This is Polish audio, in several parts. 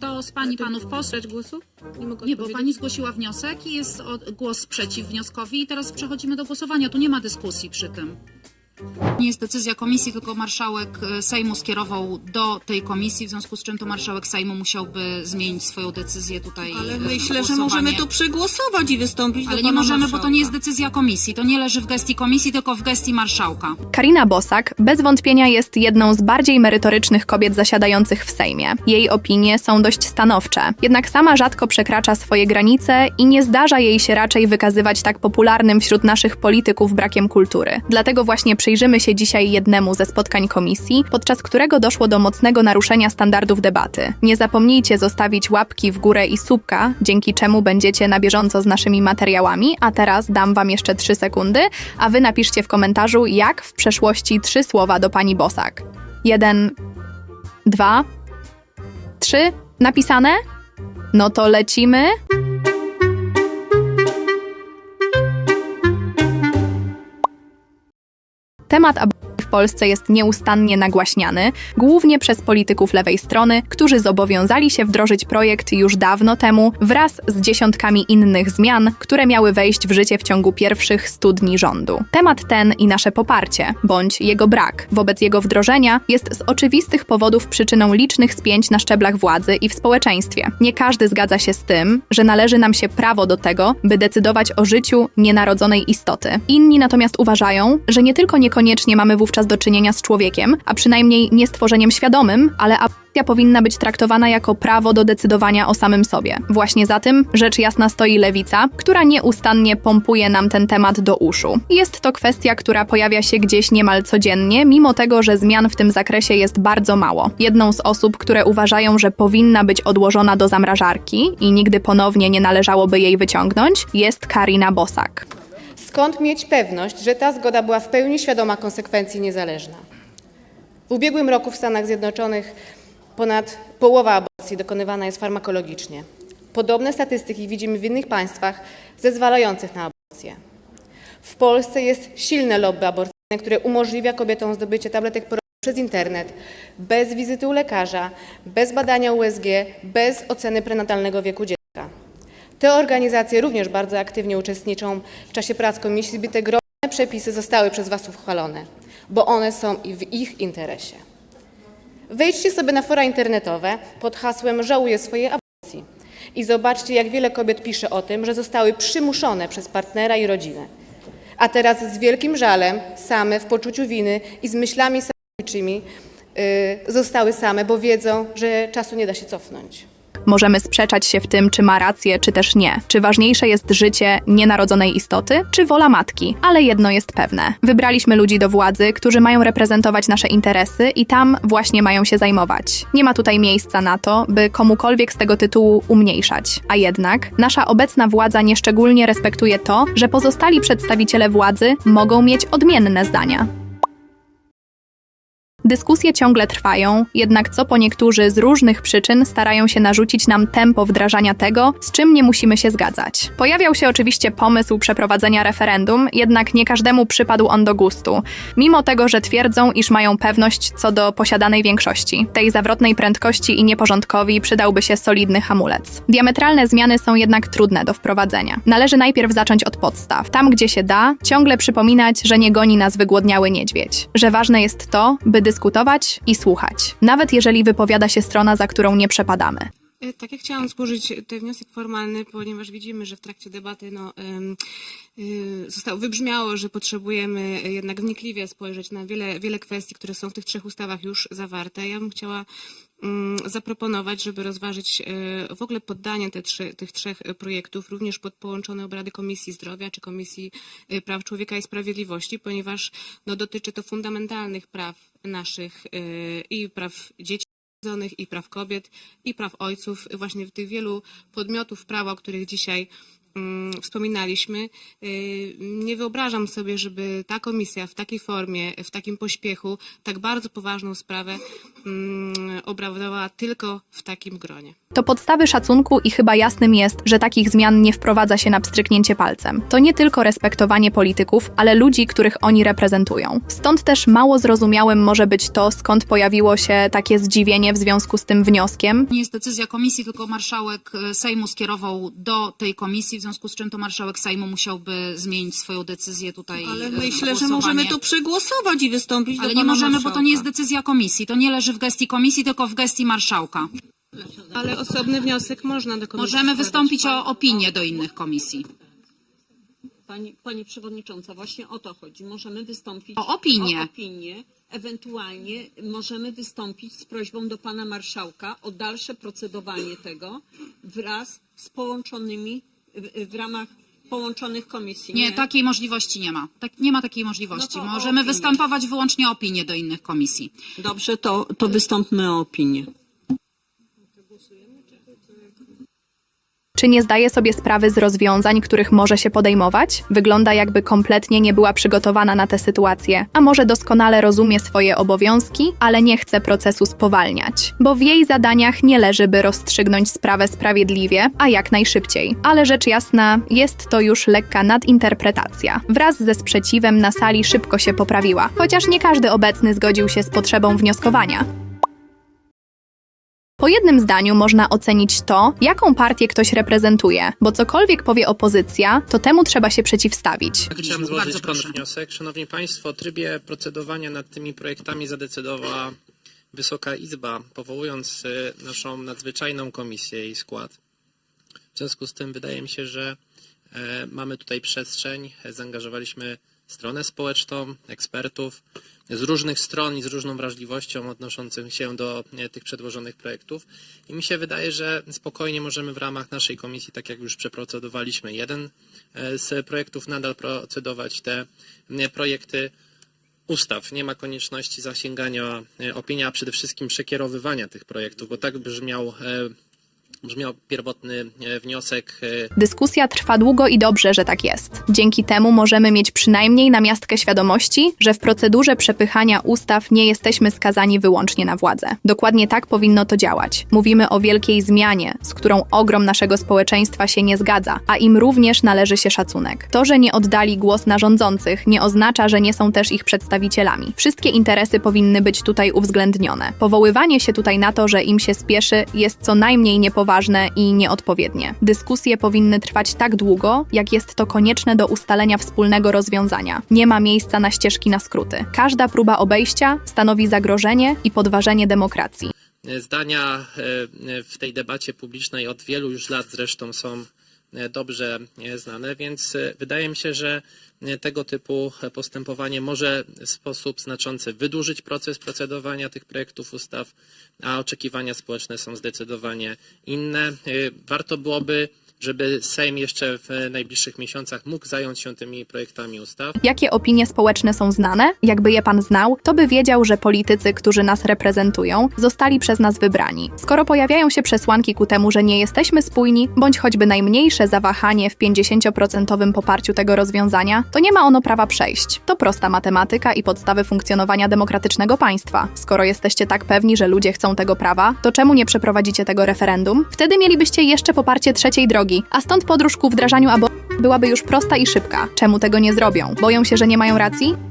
kto z Pani Panów posłów... głosu? Nie mogę Nie, bo odpowiedzieć. Pani zgłosiła wniosek i jest głos przeciw wnioskowi i teraz przechodzimy do głosowania. Tu nie ma dyskusji przy tym. Nie jest decyzja komisji, tylko marszałek e, Sejmu skierował do tej komisji, w związku z czym to marszałek Sejmu musiałby zmienić swoją decyzję tutaj. Ale e, myślę, że możemy to przegłosować i wystąpić Ale do nie możemy, bo marszałka. to nie jest decyzja komisji. To nie leży w gestii komisji, tylko w gestii marszałka. Karina Bosak bez wątpienia jest jedną z bardziej merytorycznych kobiet zasiadających w Sejmie. Jej opinie są dość stanowcze, jednak sama rzadko przekracza swoje granice i nie zdarza jej się raczej wykazywać tak popularnym wśród naszych polityków brakiem kultury. Dlatego właśnie przyjrzymy się dzisiaj jednemu ze spotkań komisji, podczas którego doszło do mocnego naruszenia standardów debaty. Nie zapomnijcie zostawić łapki w górę i subka, dzięki czemu będziecie na bieżąco z naszymi materiałami, a teraz dam wam jeszcze 3 sekundy, a wy napiszcie w komentarzu, jak w przeszłości trzy słowa do pani Bosak. Jeden, dwa, trzy. Napisane? No to lecimy. Temat aborcji Polsce jest nieustannie nagłaśniany, głównie przez polityków lewej strony, którzy zobowiązali się wdrożyć projekt już dawno temu wraz z dziesiątkami innych zmian, które miały wejść w życie w ciągu pierwszych 100 dni rządu. Temat ten i nasze poparcie, bądź jego brak wobec jego wdrożenia jest z oczywistych powodów przyczyną licznych spięć na szczeblach władzy i w społeczeństwie. Nie każdy zgadza się z tym, że należy nam się prawo do tego, by decydować o życiu nienarodzonej istoty. Inni natomiast uważają, że nie tylko niekoniecznie mamy wówczas do czynienia z człowiekiem, a przynajmniej nie stworzeniem świadomym, ale aborcja powinna być traktowana jako prawo do decydowania o samym sobie. Właśnie za tym rzecz jasna stoi lewica, która nieustannie pompuje nam ten temat do uszu. Jest to kwestia, która pojawia się gdzieś niemal codziennie, mimo tego, że zmian w tym zakresie jest bardzo mało. Jedną z osób, które uważają, że powinna być odłożona do zamrażarki i nigdy ponownie nie należałoby jej wyciągnąć, jest Karina Bosak. Skąd mieć pewność, że ta zgoda była w pełni świadoma konsekwencji niezależna? W ubiegłym roku w Stanach Zjednoczonych ponad połowa aborcji dokonywana jest farmakologicznie. Podobne statystyki widzimy w innych państwach zezwalających na aborcję. W Polsce jest silne lobby aborcyjne, które umożliwia kobietom zdobycie tabletek przez internet, bez wizyty u lekarza, bez badania USG, bez oceny prenatalnego wieku dziecka. Te organizacje również bardzo aktywnie uczestniczą w czasie prac komisji, by te groźne przepisy zostały przez Was uchwalone, bo one są i w ich interesie. Wejdźcie sobie na fora internetowe pod hasłem Żałuję swojej aborcji i zobaczcie, jak wiele kobiet pisze o tym, że zostały przymuszone przez partnera i rodzinę. A teraz z wielkim żalem, same w poczuciu winy i z myślami samobójczymi yy, zostały same, bo wiedzą, że czasu nie da się cofnąć. Możemy sprzeczać się w tym, czy ma rację, czy też nie. Czy ważniejsze jest życie nienarodzonej istoty, czy wola matki? Ale jedno jest pewne. Wybraliśmy ludzi do władzy, którzy mają reprezentować nasze interesy i tam właśnie mają się zajmować. Nie ma tutaj miejsca na to, by komukolwiek z tego tytułu umniejszać. A jednak nasza obecna władza nieszczególnie respektuje to, że pozostali przedstawiciele władzy mogą mieć odmienne zdania. Dyskusje ciągle trwają, jednak co po niektórzy z różnych przyczyn starają się narzucić nam tempo wdrażania tego, z czym nie musimy się zgadzać. Pojawiał się oczywiście pomysł przeprowadzenia referendum, jednak nie każdemu przypadł on do gustu, mimo tego, że twierdzą, iż mają pewność co do posiadanej większości. Tej zawrotnej prędkości i nieporządkowi przydałby się solidny hamulec. Diametralne zmiany są jednak trudne do wprowadzenia. Należy najpierw zacząć od podstaw. Tam, gdzie się da, ciągle przypominać, że nie goni nas wygłodniały niedźwiedź. Że ważne jest to, by dyskutować i słuchać, nawet jeżeli wypowiada się strona, za którą nie przepadamy. E, Tak, ja chciałam złożyć ten wniosek formalny, ponieważ widzimy, że w trakcie debaty no, y, zostało, wybrzmiało, że potrzebujemy jednak wnikliwie spojrzeć na wiele, wiele kwestii, które są w tych trzech ustawach już zawarte. Ja bym chciała zaproponować, żeby rozważyć e, w ogóle poddanie te trzy, tych trzech e, projektów również pod połączone obrady Komisji Zdrowia czy Komisji e, Praw Człowieka i Sprawiedliwości, ponieważ no, dotyczy to fundamentalnych praw naszych i praw dzieci i praw kobiet, i praw ojców, właśnie tych wielu podmiotów prawa, o których dzisiaj mm, wspominaliśmy, y, nie wyobrażam sobie, żeby ta komisja w takiej formie, w takim pośpiechu, tak bardzo poważną sprawę mm, obradowała tylko w takim gronie. To podstawy szacunku i chyba jasnym jest, że takich zmian nie wprowadza się na pstryknięcie palcem. To nie tylko respektowanie polityków, ale ludzi, których oni reprezentują. Stąd też mało zrozumiałym może być to, skąd pojawiło się takie zdziwienie w związku z tym wnioskiem. Nie jest decyzja komisji, tylko marszałek e, Sejmu skierował do tej komisji, w związku z czym to marszałek Sejmu musiałby zmienić swoją decyzję tutaj. Ale e, myślę, że możemy to przegłosować i wystąpić do Ale nie pana możemy, bo marszałka. to nie jest decyzja komisji. To nie leży w gestii komisji, tylko w gestii marszałka. Ale osobny wniosek można do komisji Możemy składać. wystąpić o opinię do innych komisji. Pani, pani Przewodnicząca, właśnie o to chodzi. Możemy wystąpić O opinię. o opinię. Ewentualnie możemy wystąpić z prośbą do pana marszałka o dalsze procedowanie tego wraz z połączonymi w, w ramach połączonych komisji. Nie, takiej możliwości nie ma. Tak, nie ma takiej możliwości. No to o Możemy opinię. występować wyłącznie o opinię do innych komisji. Dobrze, to, to wystąpmy o opinię. Czy nie zdaje sobie sprawy z rozwiązań, których może się podejmować? Wygląda jakby kompletnie nie była przygotowana na tę sytuację, a może doskonale rozumie swoje obowiązki, ale nie chce procesu spowalniać, bo w jej zadaniach nie leży, by rozstrzygnąć sprawę sprawiedliwie, a jak najszybciej. Ale rzecz jasna, jest to już lekka nadinterpretacja. Wraz ze sprzeciwem na sali szybko się poprawiła, chociaż nie każdy obecny zgodził się z potrzebą wnioskowania. Po jednym zdaniu można ocenić to, jaką partię ktoś reprezentuje, bo cokolwiek powie opozycja, to temu trzeba się przeciwstawić. Chciałem Bardzo złożyć proszę. kontrwniosek. Szanowni Państwo, o trybie procedowania nad tymi projektami zadecydowała Wysoka Izba, powołując y, naszą nadzwyczajną komisję i skład. W związku z tym wydaje mi się, że e, mamy tutaj przestrzeń, zaangażowaliśmy stronę społeczną, ekspertów z różnych stron i z różną wrażliwością odnoszących się do e, tych przedłożonych projektów. I mi się wydaje, że spokojnie możemy w ramach naszej komisji, tak jak już przeprocedowaliśmy jeden e, z projektów, nadal procedować te e, projekty ustaw. Nie ma konieczności zasięgania opinii, a przede wszystkim przekierowywania tych projektów, bo tak brzmiał, brzmiał pierwotny e, wniosek e, Dyskusja trwa długo i dobrze, że tak jest. Dzięki temu możemy mieć przynajmniej namiastkę świadomości, że w procedurze przepychania ustaw nie jesteśmy skazani wyłącznie na władzę. Dokładnie tak powinno to działać. Mówimy o wielkiej zmianie, z którą ogrom naszego społeczeństwa się nie zgadza, a im również należy się szacunek. To, że nie oddali głos na rządzących, nie oznacza, że nie są też ich przedstawicielami. Wszystkie interesy powinny być tutaj uwzględnione. Powoływanie się tutaj na to, że im się spieszy, jest co najmniej niepoważne i nieodpowiednie. Dyskusje powinny trwać tak długo, jak jest to konieczne do ustalenia wspólnego rozwiązania. Nie ma miejsca na ścieżki na skróty. Każda próba obejścia stanowi zagrożenie i podważenie demokracji. Zdania e, w tej debacie publicznej od wielu już lat zresztą są e, dobrze e, znane, więc e, wydaje mi się, że e, tego typu postępowanie może w sposób znaczący wydłużyć proces procedowania tych projektów ustaw, a oczekiwania społeczne są zdecydowanie inne. E, Warto byłoby, żeby Sejm jeszcze w najbliższych miesiącach mógł zająć się tymi projektami ustaw. Jakie opinie społeczne są znane? Jakby je pan znał, to by wiedział, że politycy, którzy nas reprezentują, zostali przez nas wybrani. Skoro pojawiają się przesłanki ku temu, że nie jesteśmy spójni, bądź choćby najmniejsze zawahanie w 50% poparciu tego rozwiązania, to nie ma ono prawa przejść. To prosta matematyka i podstawy funkcjonowania demokratycznego państwa. Skoro jesteście tak pewni, że ludzie chcą tego prawa, to czemu nie przeprowadzicie tego referendum? Wtedy mielibyście jeszcze poparcie trzeciej drogi, a stąd podróż ku wdrażaniu aborcji byłaby już prosta i szybka. Czemu tego nie zrobią? Boją się, że nie mają racji?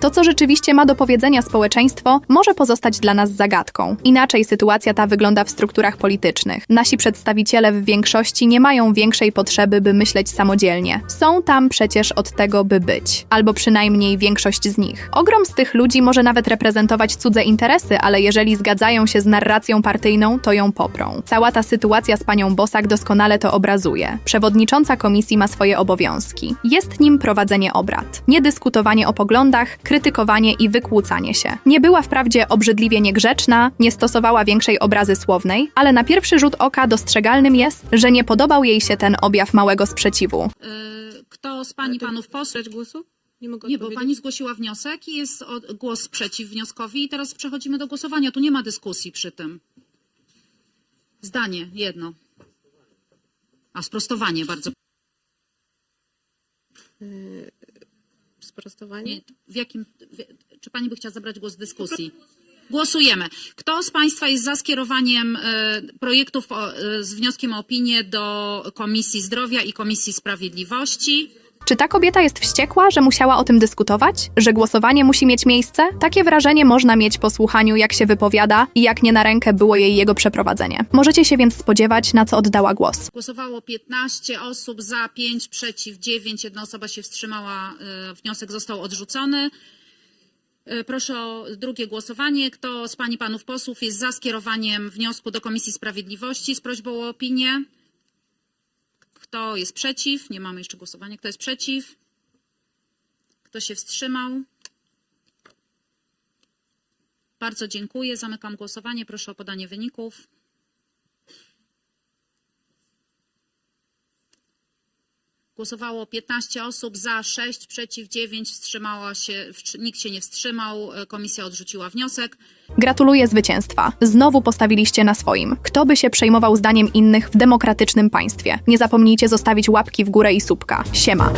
To, co rzeczywiście ma do powiedzenia społeczeństwo, może pozostać dla nas zagadką. Inaczej sytuacja ta wygląda w strukturach politycznych. Nasi przedstawiciele w większości nie mają większej potrzeby, by myśleć samodzielnie. Są tam przecież od tego, by być. Albo przynajmniej większość z nich. Ogrom z tych ludzi może nawet reprezentować cudze interesy, ale jeżeli zgadzają się z narracją partyjną, to ją poprą. Cała ta sytuacja z panią Bosak doskonale to obrazuje. Przewodnicząca komisji ma swoje obowiązki. Jest nim prowadzenie obrad. Nie dyskutowanie o poglądach, krytykowanie i wykłócanie się. Nie była wprawdzie obrzydliwie niegrzeczna, nie stosowała większej obrazy słownej, ale na pierwszy rzut oka dostrzegalnym jest, że nie podobał jej się ten objaw małego sprzeciwu. Y, Kto z pań i panów posłów? Głosu? Nie mogę Nie, bo odpowiedzieć. pani zgłosiła wniosek i jest o- głos przeciw wnioskowi i teraz przechodzimy do głosowania. Tu nie ma dyskusji przy tym. Zdanie jedno. A sprostowanie bardzo. Sprostowanie? Nie, w jakim, w, czy pani by chciała zabrać głos w dyskusji? Głosujemy. Kto z Państwa jest za skierowaniem e, projektów e, z wnioskiem o opinię do Komisji Zdrowia i Komisji Sprawiedliwości? Czy ta kobieta jest wściekła, że musiała o tym dyskutować? Że głosowanie musi mieć miejsce? Takie wrażenie można mieć po słuchaniu, jak się wypowiada i jak nie na rękę było jej jego przeprowadzenie. Możecie się więc spodziewać, na co oddała głos. Głosowało 15 osób, za 5, przeciw 9, jedna osoba się wstrzymała, e, wniosek został odrzucony. E, Proszę o drugie głosowanie. Kto z Pani Panów Posłów jest za skierowaniem wniosku do Komisji Sprawiedliwości z prośbą o opinię? Kto jest przeciw? Nie mamy jeszcze głosowania. Kto jest przeciw? Kto się wstrzymał? Bardzo dziękuję. Zamykam głosowanie. Proszę o podanie wyników. Głosowało 15 osób, za 6, przeciw 9, wstrzymała się, nikt się nie wstrzymał, e, komisja odrzuciła wniosek. Gratuluję zwycięstwa. Znowu postawiliście na swoim. Kto by się przejmował zdaniem innych w demokratycznym państwie? Nie zapomnijcie zostawić łapki w górę i subka. Siema.